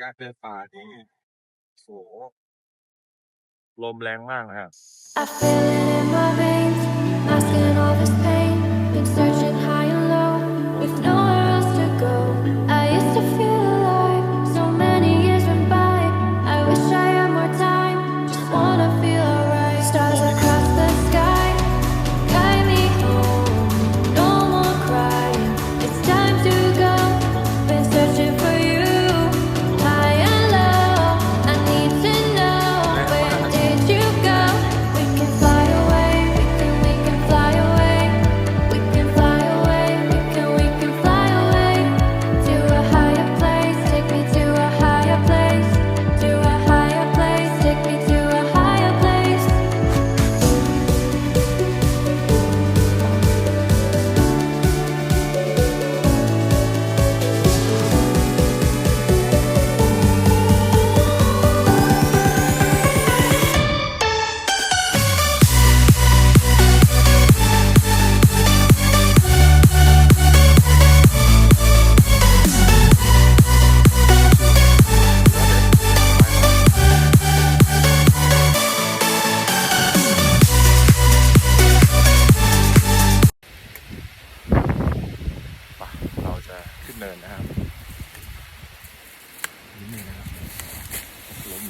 การเดินป่านี่โอ้โหลมแรงมากนะครับ I feel it in my veins, masking all this pain.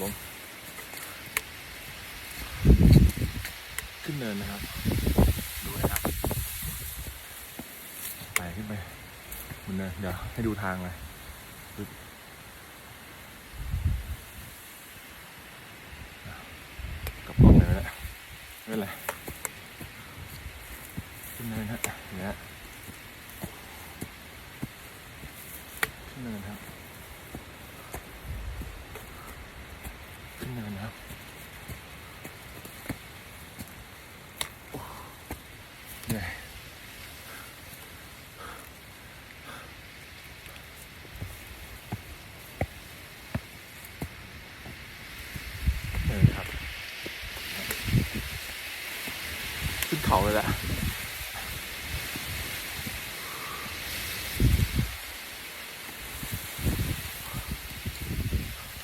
ผม ขึ้นเนินนะครับ ดูนะครับไปขึ้นไปบนเนินเดี๋ยวให้ดูทางเลยปึ๊บกลับกล้องเลยแหละไม่เป็นไรขึ้นเนินฮะเนี่ย ขึ้นเนินครับ ขึ้นเนินครับโอ้เหนื่อยเหนื่อยครับ ขึ้นเขาเลยแหละ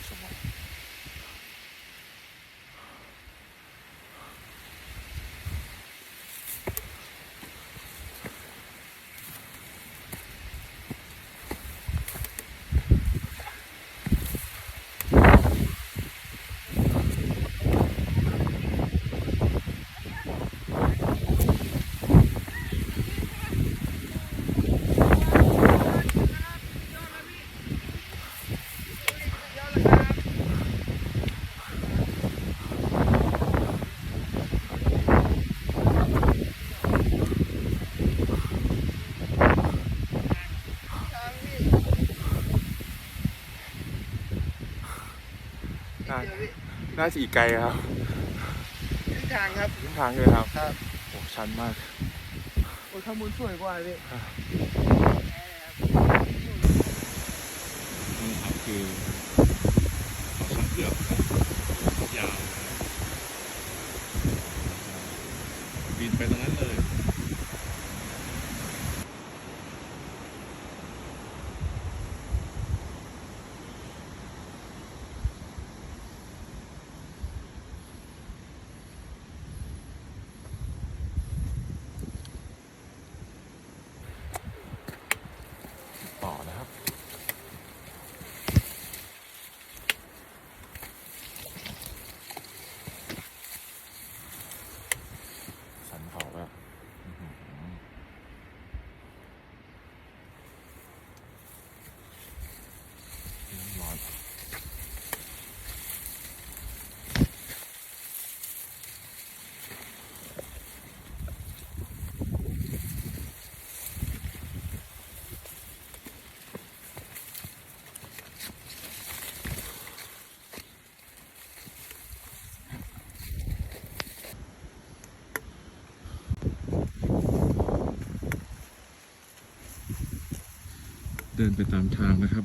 ชั่วโมง น่าน่าจะอีกไกลครับทิศทางครับขึ้นทางเลยครับครับโอ้ชันมากโอ้ยข้างบนสวยกว่าพี่นี่ครับคือเขาชันเกือบยาวบินไปตรงนั้นเลย ต่อนะครับ สันเขาแบบอื้อหือเริ่มร้อน เดินไปตามทางนะครับ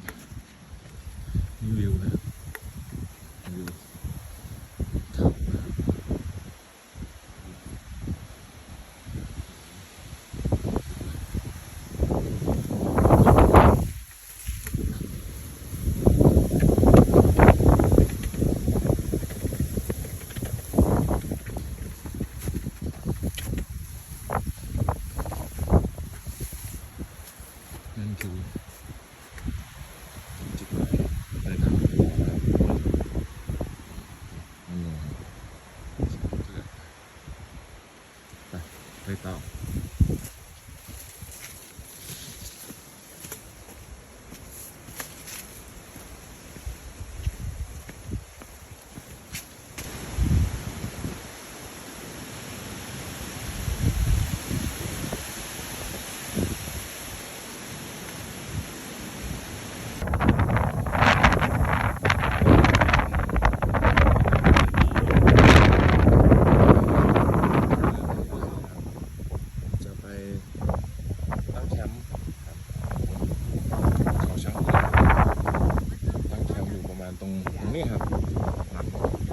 ตรงนี้ครับ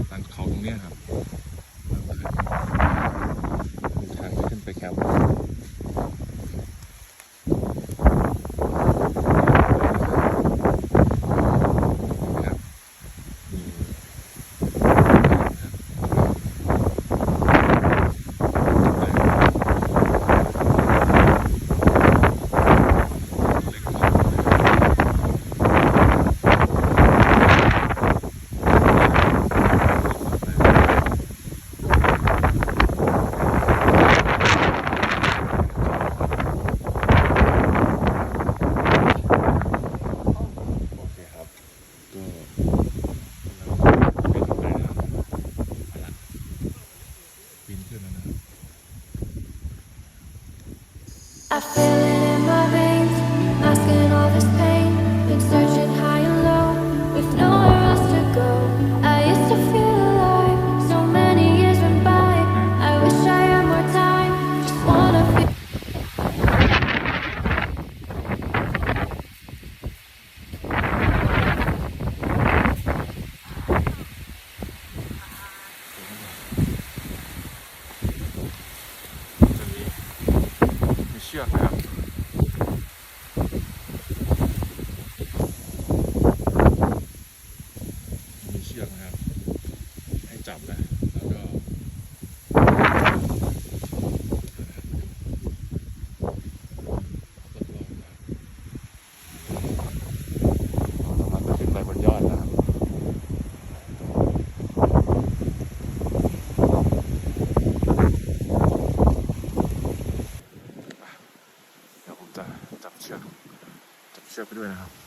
หลังเขาตรงนี้ครับ 这不对啊。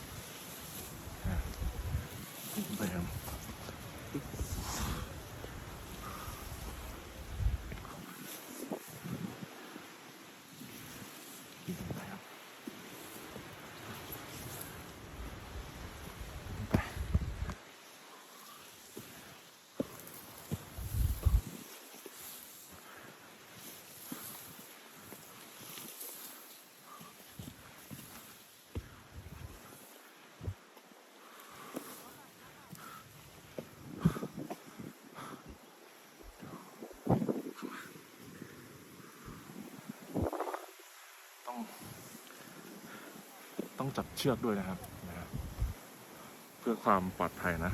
ต้องจับเชือกด้วยนะครับ เพื่อความปลอดภัยนะ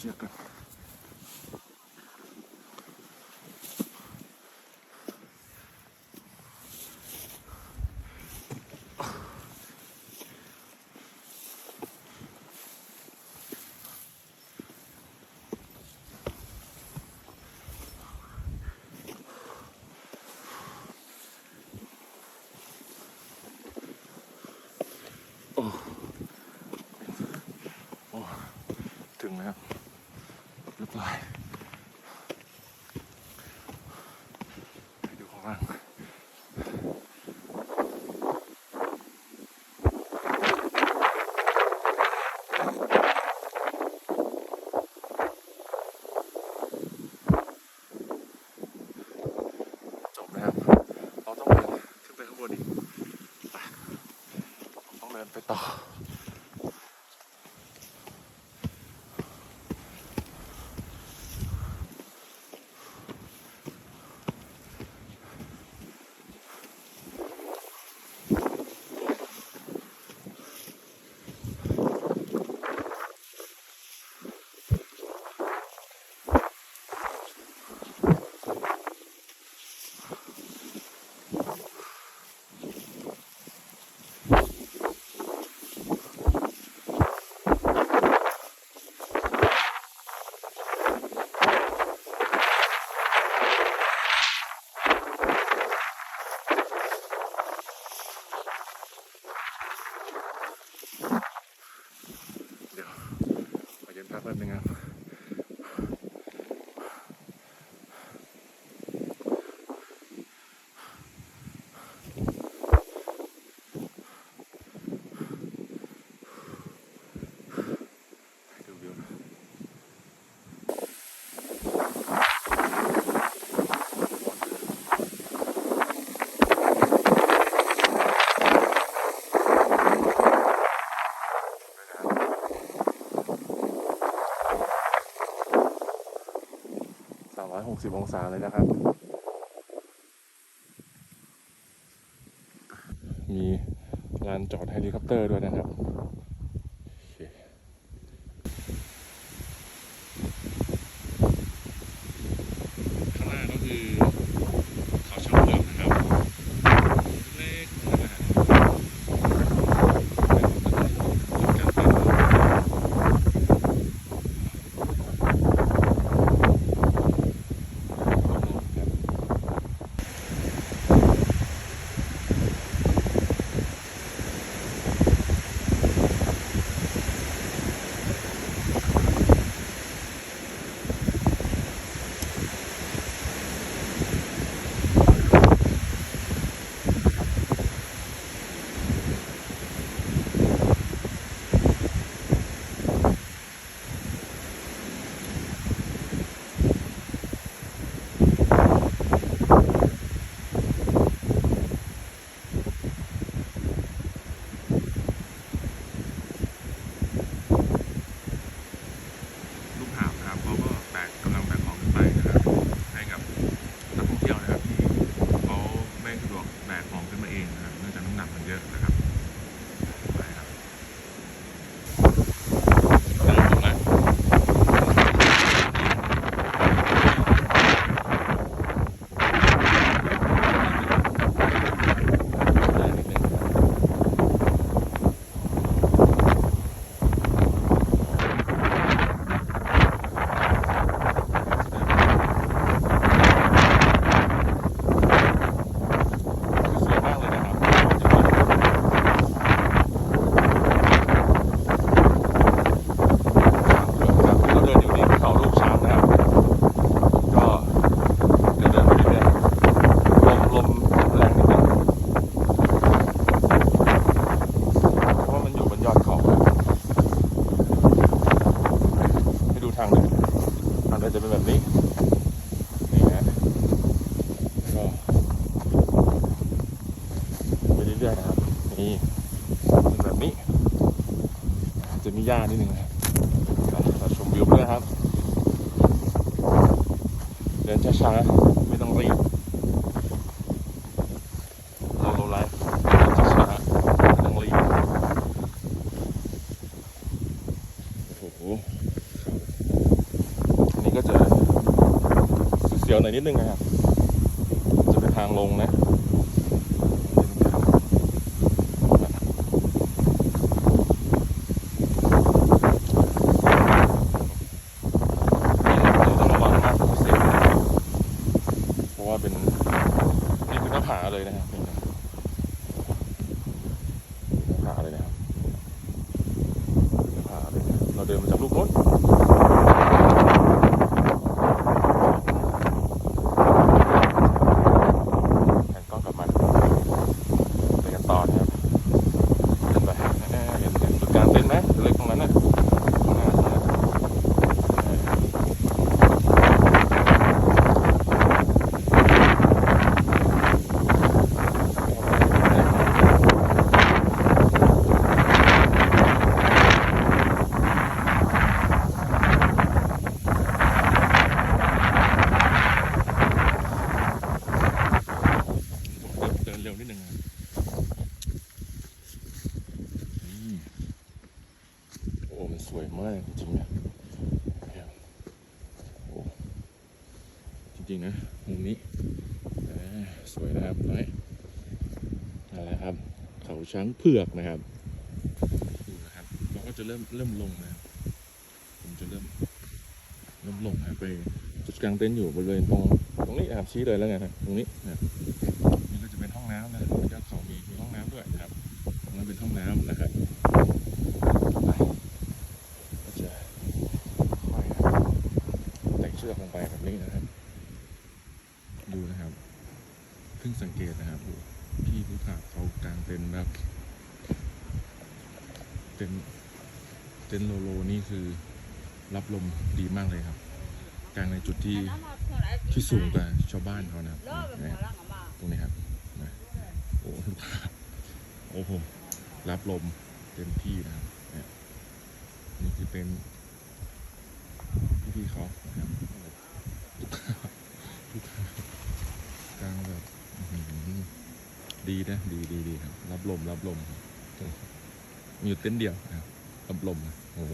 Oh. Oh. ถึงแล้ว กลายไปดูข้างล่างเราต้องเดินขึ้นไปข้างบนอีกต้องเดินไปต่อ 60 องศาเลยนะครับ มีงานจอดเฮลิคอปเตอร์ด้วยนะครับ เลนิดนึงนะครับจะเป็นทางลงนะนี่คือหน้าาเลยนะครับนี่าเลยนะครับเราเดินมาจากลูกรถ ช้างเผือกนะครับดูนะครับ เราก็จะเริ่มเริ่มลงนะผมจะเริ่มเริ่มลงนะไปจุดกลางเต็นท์อยู่บริเวณตรงตรงนี้นะครับชี้เลยแล้วกันะตรงนี้นะมันี่ก็จะเป็นห้องน้ำนะบนยอดเขามีมีห้องน้ำด้วยนะครับตรงนั้นเป็นห้องน้ำนะครับก็จะค่อยนะครับไต่เชือกลงไปแบบนี้นะครับ ดูนะครับเพิ่งสังเกตนะครับดูพี่ผู้ขับเขากลางเต็นท์แบบ เต็นเต็นโลโลนี่คือรับลมดีมากเลยครับ กลางในจุดที่ที่สูงกว่าชาวบ้านเขานะครับนะตรงนี้ครับนะโอ้ทุกท่าโอ้โหรับลมเต็มที่นะครับนี่ยนี่คือเป็นพี่เขานะครับทุกท่าทุกท่ากลางแบบดีนะ ดีดีดีครับ รับลมรับลมครับ อยู่เต็นท์เดียวนะครับลมนะโอ้โห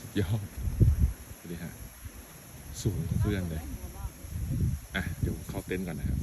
สุดยอดดูดิฮะสูงกว่าเพื่อนเลย อะ เดี๋ยวเข้าเต็นท์ก่อนนะครับ